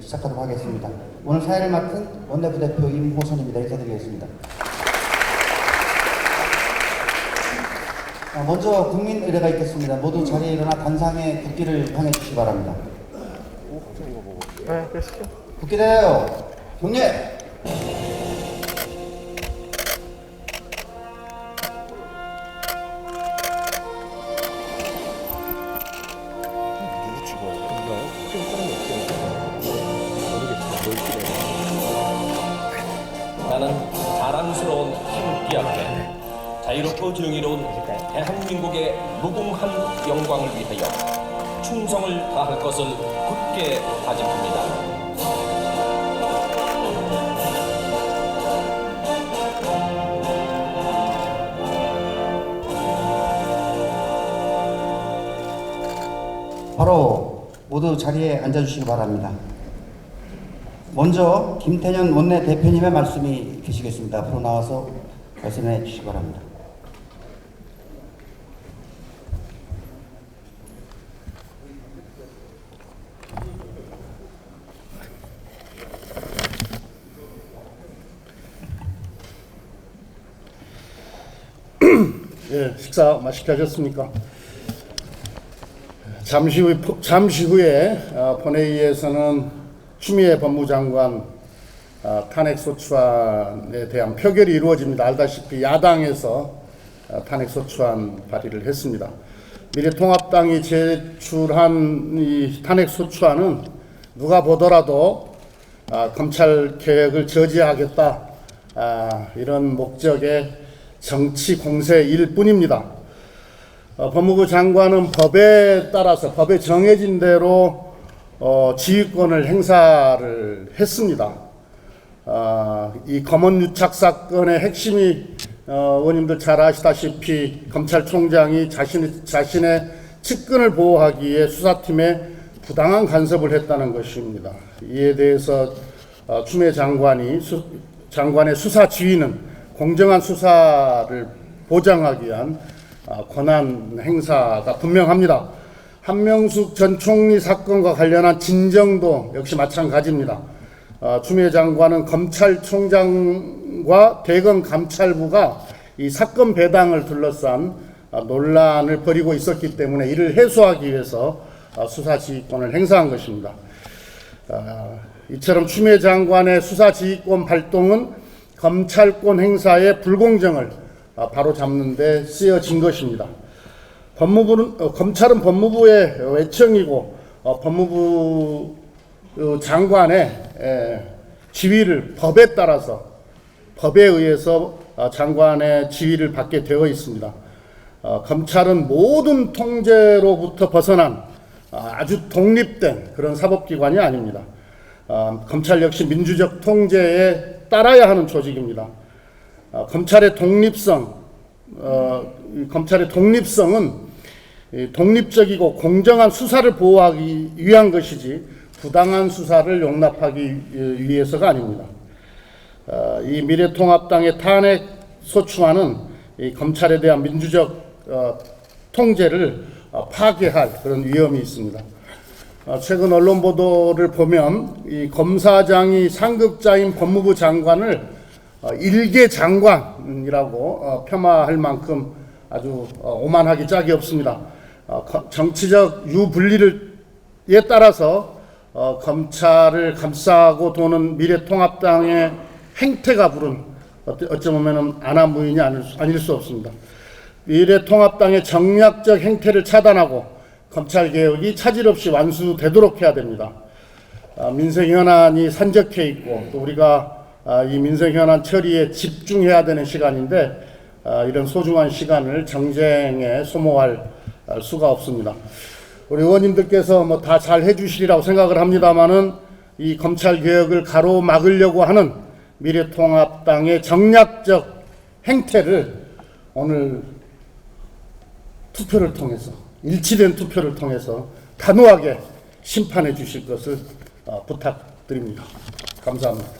시작하도록 하겠습니다. 오늘 사회를 맡은 원내부대표 임호선입니다. 인사드리겠습니다. 아, 먼저 국민 의례가 있겠습니다. 모두 자리에 일어나 단상에 국기를 향해 주시기 바랍니다. 네, 그러시죠. 국기 대요 경례! 앞에 자유롭고 정의로운 대한민국의 무궁한 영광을 위하여 충성을 다할 것을 굳게 다짐합니다. 바로 모두 자리에 앉아주시기 바랍니다. 먼저 김태년 원내 대표님의 말씀이 계시겠습니다. 앞으로 나와서 말씀해 주시기 바랍니다. 예, 식사 맛있게 하셨습니까? 잠시 후 잠시 후에 어, 본회의에서는 추미애 법무장관 어, 탄핵 소추안에 대한 표결이 이루어집니다. 알다시피 야당에서 어, 탄핵 소추안 발의를 했습니다. 미래통합당이 제출한 이 탄핵 소추안은 누가 보더라도 아, 검찰 개혁을 저지하겠다 아, 이런 목적의 정치 공세일 뿐입니다. 어, 법무부 장관은 법에 따라서 법에 정해진 대로 어, 지휘권을 행사를 했습니다. 아, 이 검언 유착 사건의 핵심이 어, 의원님들 잘 아시다시피 검찰총장이 자신, 자신의 측근을 보호하기 위해 수사팀에 부당한 간섭을 했다는 것입니다. 이에 대해서 어, 추미애 장관이 수, 장관의 수사 지휘는 공정한 수사를 보장하기 위한 아, 권한 행사가 분명합니다. 한명숙 전 총리 사건과 관련한 진정도 역시 마찬가지입니다. 어, 추미애 장관은 검찰총장과 대검 감찰부가 이 사건 배당을 둘러싼 아, 논란을 벌이고 있었기 때문에 이를 해소하기 위해서 아, 수사 지휘권을 행사한 것입니다. 아, 이처럼 추미애 장관의 수사 지휘권 발동은 검찰권 행사의 불공정을 아, 바로 잡는데 쓰여진 것입니다. 법무부는 어, 검찰은 법무부의 외청이고 어, 법무부 어, 장관의 에, 지위를 법에 따라서 법에 의해서 어, 장관의 지위를 받게 되어 있습니다. 어, 검찰은 모든 통제로부터 벗어난 아, 아주 독립된 그런 사법기관이 아닙니다. 어, 검찰 역시 민주적 통제에 따라야 하는 조직입니다. 어, 검찰의 독립성, 어, 이 검찰의 독립성은 이 독립적이고 공정한 수사를 보호하기 위한 것이지 부당한 수사를 용납하기 위해서가 아닙니다. 어, 이 미래통합당의 탄핵 소추안은 이 검찰에 대한 민주적 어, 통제를 어, 파괴할 그런 위험이 있습니다. 어, 최근 언론 보도를 보면 이 검사장이 상급자인 법무부 장관을 어, 일개 장관이라고 어, 폄하할 만큼 아주 어, 오만하기 짝이 없습니다. 정치적 유불리를에 따라서 어, 검찰을 감싸고 도는 미래통합당의 행태가 부른 보면 안하무인이 아닐, 수- 아닐 수 없습니다. 미래통합당의 정략적 행태를 차단하고 검찰 개혁이 차질 없이 완수되도록 해야 됩니다. 아, 민생 현안이 산적해 있고 또 우리가 아, 이 민생 현안 처리에 집중해야 되는 시간인데 아, 이런 소중한 시간을 정쟁에 소모할 아, 수가 없습니다. 우리 의원님들께서 뭐 다 잘 해주시리라고 생각을 합니다만은 이 검찰 개혁을 가로막으려고 하는 미래통합당의 정략적 행태를 오늘 투표를 통해서 일치된 투표를 통해서 단호하게 심판해 주실 것을 어, 부탁드립니다. 감사합니다.